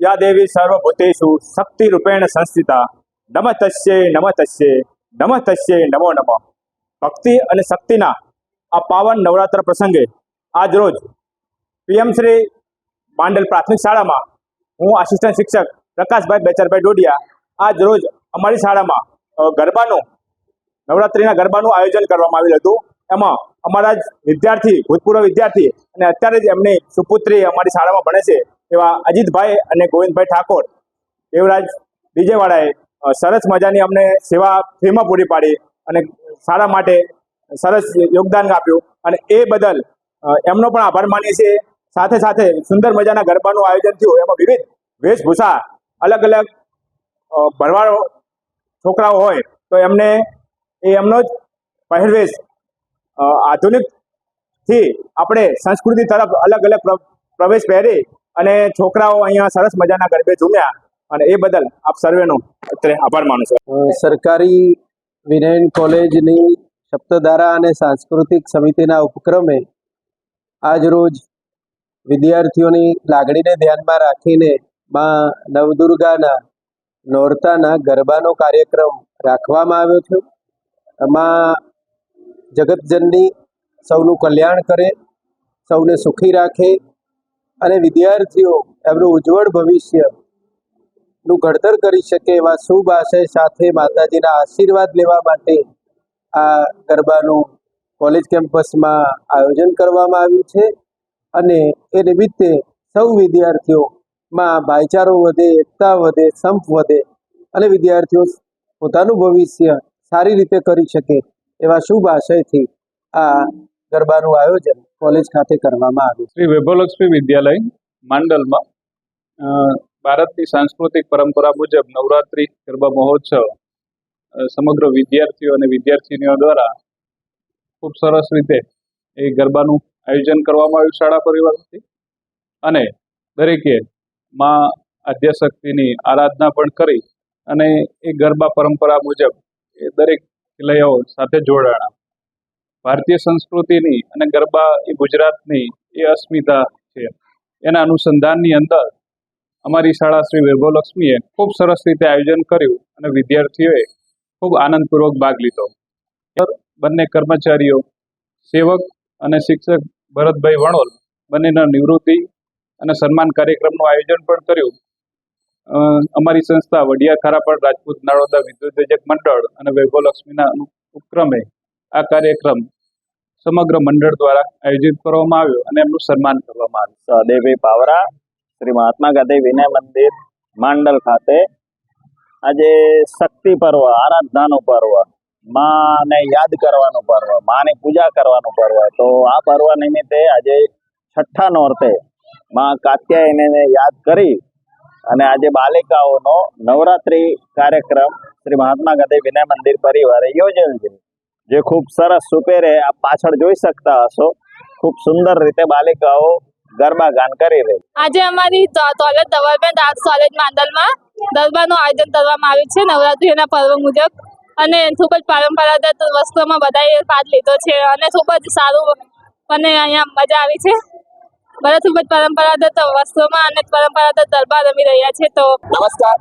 યા દેવી સર્વભૂતેશુ શક્તિ રૂપેણ સંસ્થિતા નમ તસ્યે નમ તસ્યે નમ તસ્યે નમો નમ ભક્તિ અને શક્તિના આ પાવન નવરાત્ર પ્રસંગે આજ રોજ પીએમ શ્રી માંડલ પ્રાથમિક શાળામાં હું આસિસ્ટન્ટ શિક્ષક પ્રકાશભાઈ બેચરભાઈ ડોડિયા આજ રોજ અમારી શાળામાં ગરબાનું, નવરાત્રિના ગરબાનું આયોજન કરવામાં આવેલું હતું. એમાં અમારા જ વિદ્યાર્થી, ભૂતપૂર્વ વિદ્યાર્થી અને અત્યારે જ એમની સુપુત્રી અમારી શાળામાં ભણે છે. એવા અજીતભાઈ અને ગોવિંદભાઈ ઠાકોર, દેવરાજ ડીજેવાળાએ સરસ મજાની અમને સેવા ફ્રીમાં પૂરી પાડી અને શાળા માટે સરસ યોગદાન આપ્યું. અને એ બદલ એમનો પણ આભાર માનીએ છીએ. સાથે સાથે સુંદર મજાના ગરબાનું આયોજન થયું. એમાં વિવિધ વેશભૂષા, અલગ અલગ ભરવાળો છોકરાઓ હોય તો એમને, એ એમનો જ પહેરવેશ આધુનિકથી આપણે સંસ્કૃતિ તરફ અલગ અલગ પ્ર- પ્રવેશ પહેરી અને છોકરાઓ અહીંયા સરસ મજાના ગરબે ઝૂમ્યા અને એ બદલ આપ સર્વેનો અત્યારે આભાર માનું છું. સરકારી વિનયન કોલેજની સપ્તધારા અને સાંસ્કૃતિક સમિતિના ઉપક્રમે આજ રોજ વિદ્યાર્થીઓની લાગણીને ધ્યાનમાં રાખીને માં નવદુર્ગાના નોરતાના ગરબાનો કાર્યક્રમ રાખવામાં આવ્યો છે. એમાં જગતજનની સૌનું કલ્યાણ કરે, સૌને સુખી રાખે અને વિદ્યાર્થીઓ એમનું ઉજ્જવળ ભવિષ્યનું ઘડતર કરી શકે એવા શુભ આશય સાથે માતાજીના આશીર્વાદ લેવા માટે આ ગરબાનું કોલેજ કેમ્પસમાં આયોજન કરવામાં આવ્યું છે. અને એ નિમિત્તે સૌ વિદ્યાર્થીઓમાં ભાઈચારો વધે, એકતા વધે, સંપ વધે અને વિદ્યાર્થીઓ પોતાનું ભવિષ્ય સારી રીતે કરી શકે એવા શુભ આશયથી આ ગરબાનું આયોજન કોલેજ ખાતે કરવામાં આવ્યું. શ્રી વૈભવલક્ષ્મી વિદ્યાલય માંડલમાં ભારતની સાંસ્કૃતિક પરંપરા મુજબ નવરાત્રિ, ગરબા મહોત્સવ સમગ્ર વિદ્યાર્થીઓ અને વિદ્યાર્થીનીઓ દ્વારા ખૂબ સરસ રીતે એ ગરબાનું આયોજન કરવામાં આવ્યું શાળા પરિવારથી. અને દરેકે માં આદ્યશક્તિની આરાધના પણ કરી અને એ ગરબા પરંપરા મુજબ એ દરેક ખેલૈયાઓ સાથે જોડાણા. ભારતીય સંસ્કૃતિની અને ગરબા એ ગુજરાતની એ અસ્મિતા છે. એના અનુસંધાનની અંદર અમારી શાળા શ્રી વૈભવલક્ષ્મીએ ખૂબ સરસ રીતે આયોજન કર્યું અને વિદ્યાર્થીઓએ ખૂબ આનંદપૂર્વક ભાગ લીધો. બંને કર્મચારીઓ, સેવક અને શિક્ષક ભરતભાઈ વણોલ બંનેના નિવૃત્તિ અને સન્માન કાર્યક્રમનું આયોજન પણ કર્યું. અમારી સંસ્થા વડિયા ખારાપડ રાજપૂત નાળોદા વિદ્યુત મંડળ અને વૈભવલક્ષ્મીના ઉપક્રમે આ કાર્યક્રમ સમગ્ર મંડળ દ્વારા આયોજિત કરવામાં આવ્યો અને એમનું સન્માન કરવામાં આવ્યું. સહદેવી પાવરા, શ્રી મહાત્મા ગાંધી વિનય મંદિર, માંડલ ખાતે આજે શક્તિ પર્વ, આરાધનાનું પર્વ, માને યાદ કરવાનું પર્વ, માની પૂજા કરવાનું પર્વ. તો આ પર્વ નિમિત્તે આજે છઠ્ઠા નોરતે માં કાત્યાયનીને યાદ કરી અને આજે બાલિકાઓનો નવરાત્રી કાર્યક્રમ શ્રી મહાત્મા ગાંધી વિનય મંદિર પરિવારે યોજેલ છે. જે ખૂબ સરસ સુપેરે આપ પાછળ જોઈ શકતા હશો. ખૂબ સુંદર રીતે બાલિકાઓ ગરબા ગાન કરી રહી આજે અમારી તો- દોલત ગવર્મેન્ટ આર્ટ્સ કોલેજ માંડલમાં ગરબાનું આયોજન કરવામાં આવ્યું છે નવરાત્રિના પર્વ મુજબ. અને ખૂબ જ પરંપરાગત વસ્તુઓમાં બધાએ ભાગ લીધો છે અને ખૂબ જ સારું અને અહીંયા મજા આવી છે. બધા ખૂબ જ પરંપરાગત વસ્તુઓમાં અને પરંપરાગત ગરબા રમી રહ્યા છે તો નમસ્કાર.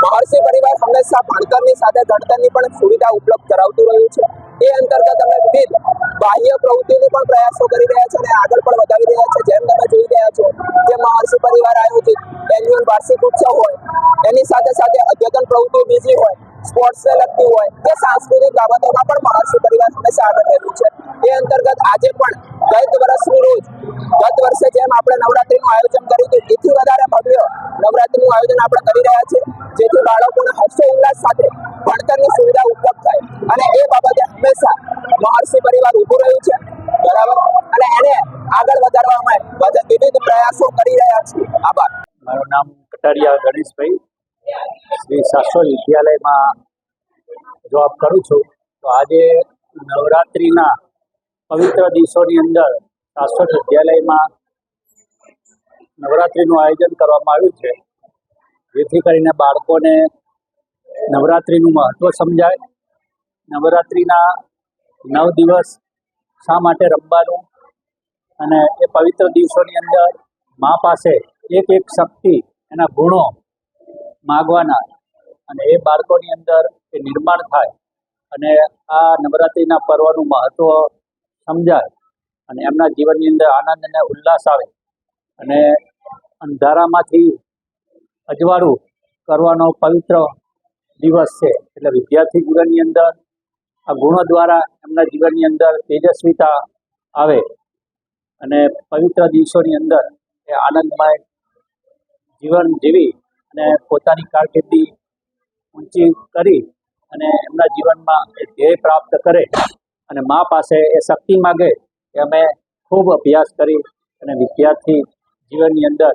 મહર્ષિ પરિવાર હંમેશા ભણતરની સાથે ગણતરની પણ સુવિધા ઉપલબ્ધ કરાવતું રહ્યું છે. એ અંતર્ગત અમે વિવિધ બાહ્ય પ્રવૃત્તિની પણ પ્રયાસો કરી રહ્યા છે અને આગળ પણ વધારી રહ્યા છે જેમ તમે જોઈ રહ્યા છો કે મહર્ષિ પરિવાર આયોજિત એન્યુઅલ વાર્ષિક ઉત્સવ હોય, એની સાથે સાથે અદ્યતન પ્રવૃત્તિઓ બીજી હોય સ્પોર્ટ્સને લગતી હોય કે સાંસ્કૃતિક બાબતોમાં પણ મહર્ષિ પરિવાર હંમેશા આગળ રહેલું છે. એ અંતર્ગત આજે પણ ગત વર્ષની રોજ, ગત વર્ષે જેમ આપણે નવરાત્રીનું આયોજન કર્યું હતું, એથી વધારે ભવ્ય નવરાત્રીનું આયોજન આપણે કરી રહ્યા છીએ, જેથી બાળકોને હર્ષો ઉલ્લાસ સાથે ભણતરની સુવિધા ઉપલબ્ધ થાય. અને એ બાબતે હંમેશા મહર્ષિ પરિવાર ઊભું રહ્યું છે. બરાબર? અને એને આગળ વધારવામાં બધા વિવિધ પ્રયાસો કરી રહ્યા છે આભાર. મારું નામ કટારિયા ગણેશભાઈ. શ્રી શાશ્વત વિદ્યાલયમાં જોબ કરું છું. તો આજે નવરાત્રિના પવિત્ર દિવસોની અંદર શાશ્વત વિદ્યાલયમાં નવરાત્રિનું આયોજન કરવામાં આવ્યું છે. જેથી કરીને બાળકોને નવરાત્રિનું મહત્ત્વ સમજાય. નવરાત્રિના નવ દિવસ શા માટે રમવાનું? અને એ પવિત્ર દિવસોની અંદર મા પાસે એક એક શક્તિ, એના ગુણો માગવાના અને એ બાળકોની અંદર એ નિર્માણ થાય. અને આ નવરાત્રિના પર્વનું મહત્વ સમજાય અને એમના જીવનની અંદર આનંદ અને ઉલ્લાસ આવે. અને અંધારામાંથી અજવાળું કરવાનો પવિત્ર દિવસ છે. એટલે વિદ્યાર્થી જીવનની અંદર, આ ગુણો દ્વારા એમના જીવનની અંદર તેજસ્વીતા આવે અને પવિત્ર દિવસોની અંદર એ આનંદમય જીવન જીવી અને પોતાની કારકિર્દી ઊંચી કરી અને એમના જીવનમાં એ ધ્યેય પ્રાપ્ત કરે અને મા પાસે એ શક્તિ માગે કે અમે ખૂબ અભ્યાસ કરી અને વિદ્યાર્થી જીવનની અંદર